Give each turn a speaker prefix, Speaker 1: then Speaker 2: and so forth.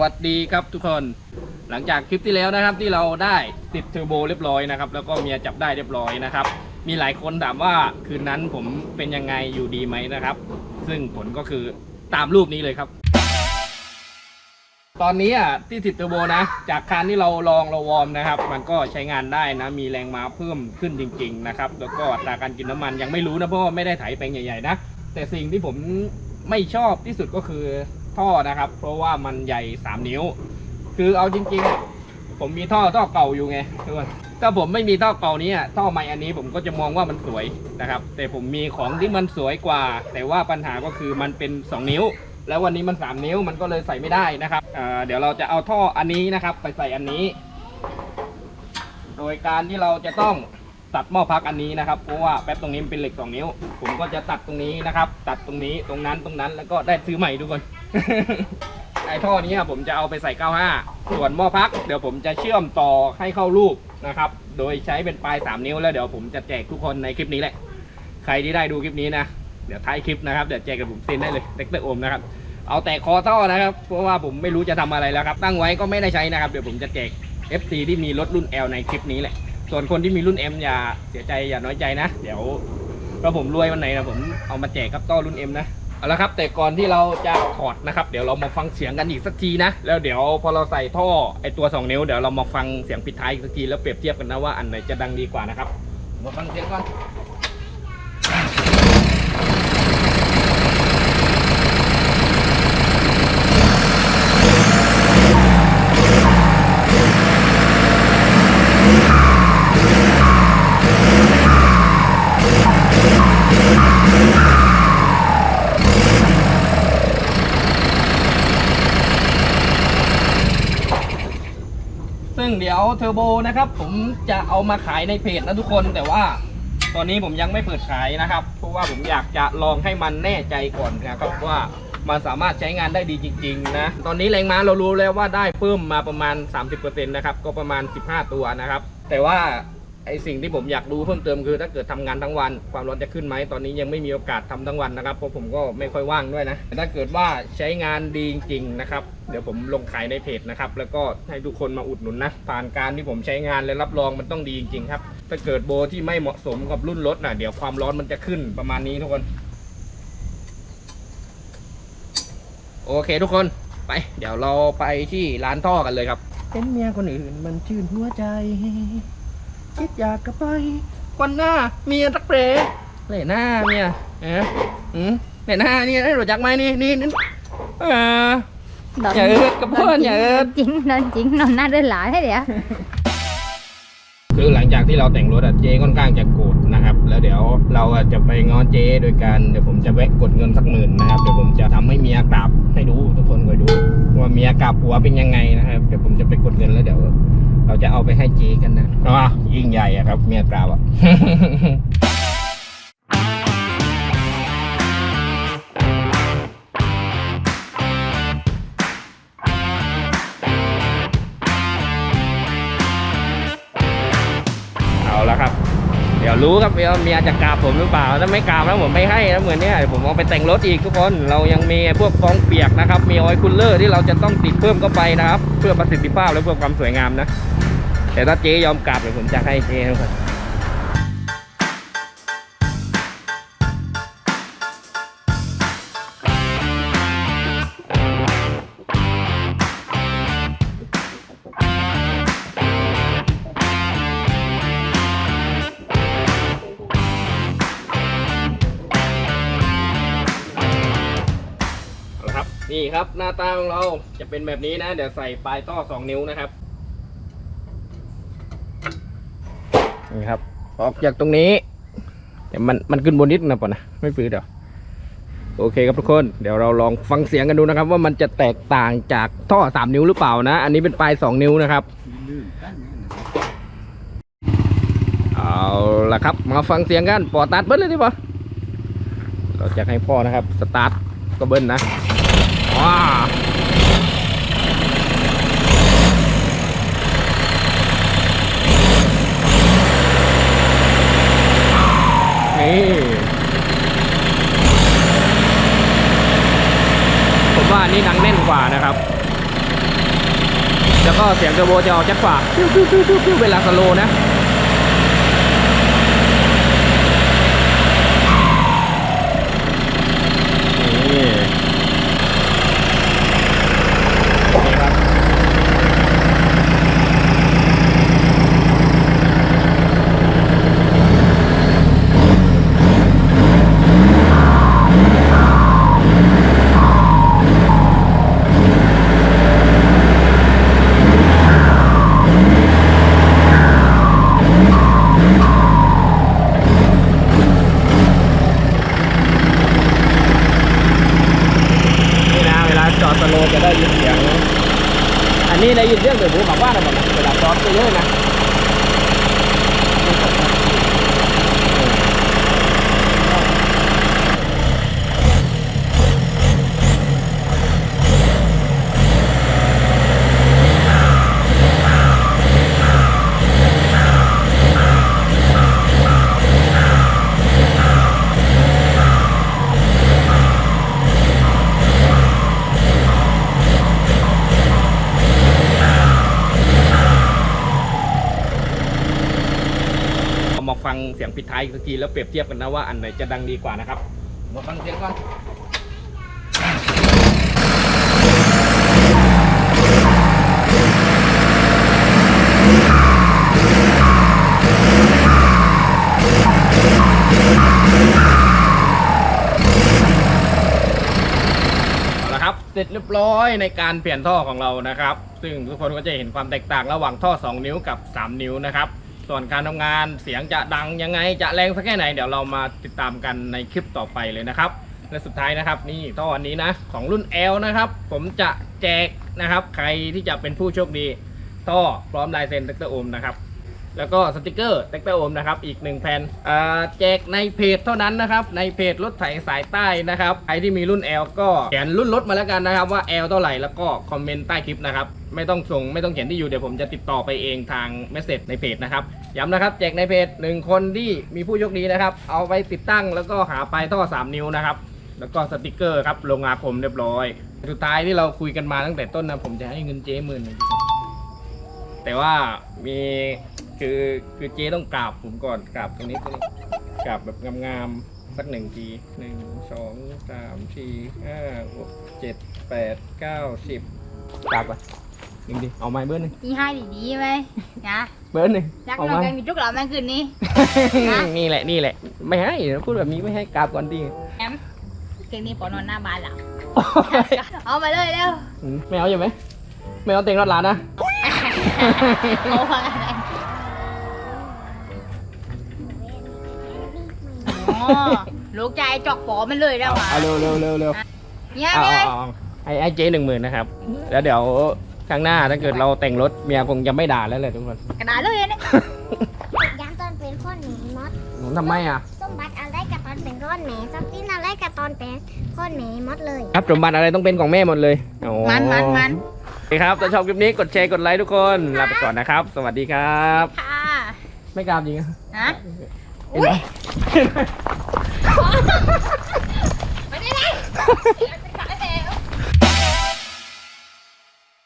Speaker 1: วัสดีครับทุกคน หลังจากคลิปที่แล้วนะครับที่เราได้ติดเทอร์โบเรียบร้อยนะครับแล้วก็เมียจับได้เรียบร้อยนะครับ มีหลายคนถามว่าคืนนั้นผมเป็นยังไงอยู่ดีไหมนะครับ ซึ่งผลก็คือตามรูปนี้เลยครับ ตอนนี้อะที่ติดเทอร์โบนะ จากคันที่เราลองเราวอร์มนะครับ มันก็ใช้งานได้นะมีแรงม้าเพิ่มขึ้นจริง ๆ นะครับ แล้วก็อัตราการกินน้ำมันยังไม่รู้นะเพราะว่าไม่ได้ไถแปลงใหญ่ๆนะแต่สิ่งที่ผมไม่ชอบที่สุดก็คือ ท่อนะครับ เพราะว่ามันใหญ่ 3 นิ้ว คือเอาจริงๆ ผมมีท่อท่อเก่าอยู่ไงทุกคนถ้าผมไม่มีท่อเก่านี้ท่อใหม่อันนี้ผมก็จะมองว่ามันสวยนะครับ แต่ผมมีของที่มันสวยกว่า แต่ว่าปัญหาก็คือมันเป็น 2 นิ้ว แล้ววันนี้มัน 3 นิ้วมันก็เลยใส่ไม่ได้นะครับเเดี๋ยวเราจะเอาท่ออันนี้นะครับ ไปใส่อันนี้ โดยการที่เราจะต้องตัดหม้อพักอันนี้นะครับ เพราะว่าแป๊บตรงนี้เป็นเหล็ก 2 นิ้ว ผมก็จะตัดตรงนี้นะครับ ตัดตรงนี้ตรงนั้นตรงนั้นแล้วก็ได้ซื้อใหม่ทุกคน ไอท่อนี้ผมจะเอาไปใส่ 95 ส่วนหม้อพัก เดี๋ยวผมจะเชื่อมต่อให้เข้ารูปนะครับ โดยใช้เป็นปลาย 3 นิ้วแล้วเดี๋ยวผมจะแจกทุกคนในคลิปนี้แหละ ใครที่ได้ดูคลิปนี้นะ เดี๋ยวท้ายคลิปนะครับ เดี๋ยวแจกกับผมเซ็นได้เลยเด็กเตอร์โอมนะครับ เอาแต่คอท่อนะครับ เพราะว่าผมไม่รู้จะทำอะไรแล้วครับ ตั้งไว้ก็ไม่ได้ใช้นะครับ เดี๋ยวผมจะแจก FC ที่มีรถรุ่น L ในคลิปนี้แหละ ส่วนคนที่มีรุ่น M อย่าเสียใจอย่าน้อยใจนะ เดี๋ยวก็ผมรวยวันไหนนะผมเอามาแจกครับต้อรุ่น M นะ เอาละครับแต่ก่อนที่เราจะถอดนะครับ เดี๋ยวเรามาฟังเสียงกันอีกสักทีนะ แล้วเดี๋ยวพอเราใส่ท่อไอตัว 2 นิ้วเดี๋ยวเรามาฟังเสียงปิดท้ายอีกสักทีแล้วเปรียบเทียบกันนะว่าอันไหนจะดังดีกว่านะครับมาฟังเสียงก่อน ยวเทอร์โบนะครับผมจะเอามาขายในเพจนะทุกคนแต่ว่าตอนนี้ผมยังไม่เปิดขายนะครับ เพราะว่าผมอยากจะลองให้มันแน่ใจก่อนนะครับว่ามันสามารถใช้งานได้ดีจริงๆนะ ตอนนี้แรงม้าเรารู้แล้วว่าได้เพิ่มมาประมาณ 30%นะครับ ก็ประมาณ 15 ตัวนะครับ แต่ว่า ไอสิ่งที่ผมอยากดูเพิ่มเติมคือถ้าเกิดทำงานทั้งวัน ความร้อนจะขึ้นไหมตอนนี้ยังไม่มีโอกาสทำทั้งวันนะครับเพราะผมก็ไม่ค่อยว่างด้วยนะแต่ถ้าเกิดว่าใช้งานดีจริงๆนะครับเดี๋ยวผมลงขายในเพจนะครับแล้วก็ให้ทุกคนมาอุดหนุนนะผ่านการที่ผมใช้งานและรับรองมันต้องดีจริงๆครับถ้าเกิดโบที่ไม่เหมาะสมกับรุ่นรถนะเดี๋ยวความร้อนมันจะขึ้นประมาณนี้ทุกคน โอเคทุกคนไป เดี๋ยวเราไปที่ร้านท่อกันเลยครับ เป็นเมียคนอื่นมันชื่นหัวใจ คิดอยากกลับไป วันหน้าเมียรักเปรเลยหน้าเมียเอ๊ะอืมเลยหน้านี่ได้รู้จักไหมนี่นี่นี่เออ
Speaker 2: Đợt,
Speaker 1: Dạ, ướt, cặp
Speaker 2: đợt
Speaker 1: bên,
Speaker 2: chính-
Speaker 1: dạ, ướt.
Speaker 2: chính nên chính nó nó đơn lại thế đấy
Speaker 1: คือหลังจากที่เราแต่งรถอะเจค่อนข้างจะโกรธนะครับ แล้วเดี๋ยวเราจะไปง้อเจโดยการเดี๋ยวผมจะแวะกดเงินสักหมื่นนะครับเดี๋ยวผมจะทำให้เมียกราบให้ดูทุกคนคอยดูว่าเมียกราบผัวเป็นยังไงนะครับเดี๋ยวผมจะไปกดเงินแล้วเดี๋ยว เราจะเอาไปให้เจกันนะอะยิ่งใหญ่อะครับ เมียกราบอะเอาละครับ เดี๋ยวรู้ครับว่าเมียจะกราบผมหรือเปล่า ถ้าไม่กราบแล้วผมไม่ให้นะเหมือนเนี้ยผมเอาไปแต่งรถอีกทุกคน เรายังมีพวกฟองเปียกนะครับ มีออยล์คูลเลอร์ที่เราจะต้องติดเพิ่มเข้าไปนะครับ เพื่อประสิทธิภาพและเพื่อความสวยงามนะ แต่ถ้าเจ๊ยอมกราบเดี๋ยวผมจะให้เจ๊ทุกคนเอาละครับนี่ครับหน้าตาของเราจะเป็นแบบนี้นะ เดี๋ยวใส่ปลายท่อสองนิ้วนะครับ นี่ครับ ออกจากตรงนี้แต่มันมันขึ้นบนนิดนะปะนะไม่ฟื้นเดี๋ยวโอเคครับทุกคนเดี๋ยวเราลองฟังเสียงกันดูนะครับ ว่ามันจะแตกต่างจากท่อสามนิ้วหรือเปล่านะ อันนี้เป็นปลายสองนิ้วนะครับเอาละครับ มาฟังเสียงกันปอตัดเบิ้ลเลยดิปะเราจะให้พ่อนะครับ สตาร์ทก็เบิ้ลนะว้า นนี้ดังแน่นกว่านะครับ แล้วก็เสียงเทอร์โบจะออกชัดกว่าเวลาสโลนะ โลจะได้ยินเสียง อันนี้ได้ยินเรื่องเดือดหูบอกว่าเรหมดนะเวลาจอดไปเยอะนะ เสียงปิดท้ายอีกสักทีแล้วเปรียบเทียบกันนะว่าอันไหนจะดังดีกว่านะครับมาฟังเสียงก่อนเอาละครับเสร็จเรียบร้อยในการเปลี่ยนท่อของเรานะครับ ซึ่งทุกคนก็จะเห็นความแตกต่างระหว่างท่อ 2 นิ้วกับ 3 นิ้วนะครับ ส่วนการทำงานเสียงจะดังยังไง จะแรงสักแค่ไหน เดี๋ยวเรามาติดตามกันในคลิปต่อไปเลยนะครับ และสุดท้ายนะครับนี่ท่ออันนี้นะของรุ่น L นะครับ ผมจะแจกนะครับ ใครที่จะเป็นผู้โชคดีท่อพร้อมลายเซ็นดรโอมนะครับแล้วก็สติกเกอร์เต็กเตอร์โอมนะครับ อีกหนึ่งแผ่นอ่าแจกในเพจเท่านั้นนะครับ ในเพจรถไถสายใต้นะครับ ใครที่มีรุ่น L ก็เขียนรุ่นรถมาแล้วกันนะครับ ว่า L เท่าไหร่แล้วก็คอมเมนต์ใต้คลิปนะครับ ไม่ต้องส่งไม่ต้องเขียนที่อยู่เดี๋ยวผมจะติดต่อไปเองทางเมสเซจในเพจนะครับย้ำนะครับแจกในเพจหนึ่งคนที่มีผู้โชคดีนะครับ เอาไปติดตั้งแล้วก็หาปลายท่อ 3 นิ้วนะครับ แล้วก็สติกเกอร์ครับลงอาคมเรียบร้อย สุดท้ายที่เราคุยกันมาตั้งแต่ต้นนะผมจะให้เงินเจ๊หมื่นหนึ่งแต่ว่ามีคือคือเจ๊ต้องกราบผมก่อนกราบตรงนี้ตรงนี้กราบแบบงามๆสักหนึ่งทีหนึ่งสองสามสี่ห้าหกเจ็ดแปดเก้าสิบกราบก่อ นหนึ่งทีเอาไม้เบอร์หนึ่ง
Speaker 2: นี่ให้ดีๆไหมนะ
Speaker 1: เบอร์หนึ่ง
Speaker 2: รัก
Speaker 1: เอา
Speaker 2: น้อง
Speaker 1: ไม้
Speaker 2: กันมีทุกเหล่าแม่คืนนี้ฮะ
Speaker 1: นี่แหละนี่แหละ ไม่ให้พูดแบบนี้ไม่ให้กราบก่อนดิ
Speaker 2: แอมเพลงนี้ปอนอนหน้าบ้านเราเอามาเลยเร็ว
Speaker 1: อืมไม่เอาใช่ไหมไม่เอาเต็งรถหลานนะ
Speaker 2: เอามาอะไรอ๋อลูกใจจอกปอมันเลยแล้ว
Speaker 1: เอา
Speaker 2: ว่ะ
Speaker 1: เอาเร็วเร็วเร็วเร็ว
Speaker 2: เนี่ย
Speaker 1: เอา
Speaker 2: เนี่ย
Speaker 1: เอาเอาให้ให้เจ๊หนึ่งหมื่นนะครับ แล้วเดี๋ยว ข้างหน้าถ้าเกิดเราแต่งรถเมียคงจะไม่ด่าแล้วแหละทุกคน
Speaker 2: กระดาษเลยเนี่ย
Speaker 3: ย้ำตอนเป็นข้อนแหนมด
Speaker 1: ผมทำไมอะ
Speaker 3: สมบัติอะไรกับตอนเป็นข้อนแหนจำตินอะไรกับตอนเป็นข้อนแหนมดเลย
Speaker 1: ครับสมบัติอะไรต้องเป็นของแม่หมดเลยอ๋อ
Speaker 2: มันมันมัน
Speaker 1: โอเคครับถ้าชอบคลิปนี้กดแชร์กดไลค์ทุกคนลาไปก่อนนะครับ สวัสดีครับ
Speaker 2: ค่ะ
Speaker 1: ไม่กล้าจริงอะ
Speaker 2: ฮะ
Speaker 1: เห็นไหม
Speaker 2: ไม่ได้เลย